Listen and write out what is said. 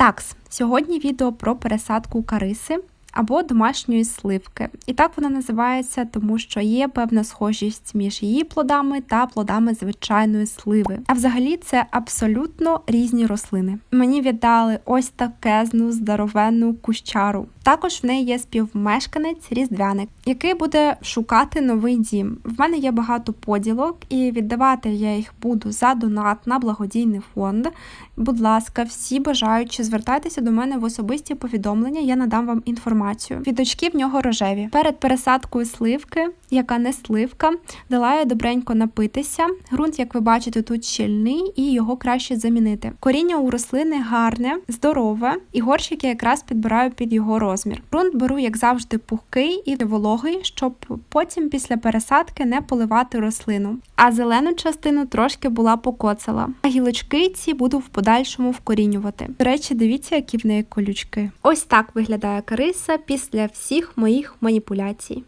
Такс, сьогодні відео про пересадку кариси або домашньої сливки. І так вона називається, тому що є певна схожість між її плодами та плодами звичайної сливи. А взагалі це абсолютно різні рослини. Мені віддали ось такезну здоровенну кущару. Також в неї є співмешканець різдвяник, який буде шукати новий дім. В мене є багато поділок, і віддавати я їх буду за донат на благодійний фонд. Будь ласка, всі бажаючі, звертайтеся до мене в особисті повідомлення, я надам вам інформацію. Квіточки в нього рожеві. Перед пересадкою сливки, яка не сливка, дала я добренько напитися. Грунт, як ви бачите, тут щільний і його краще замінити. Коріння у рослини гарне, здорове, і горщик я якраз підбираю під його розмір. Грунт беру, як завжди, пухкий і вологий, щоб потім після пересадки не поливати рослину. А зелену частину трошки була покоцала. А гілочки ці буду в подальшому вкорінювати. До речі, дивіться, які в неї колючки. Ось так виглядає кариса після всіх моїх маніпуляцій.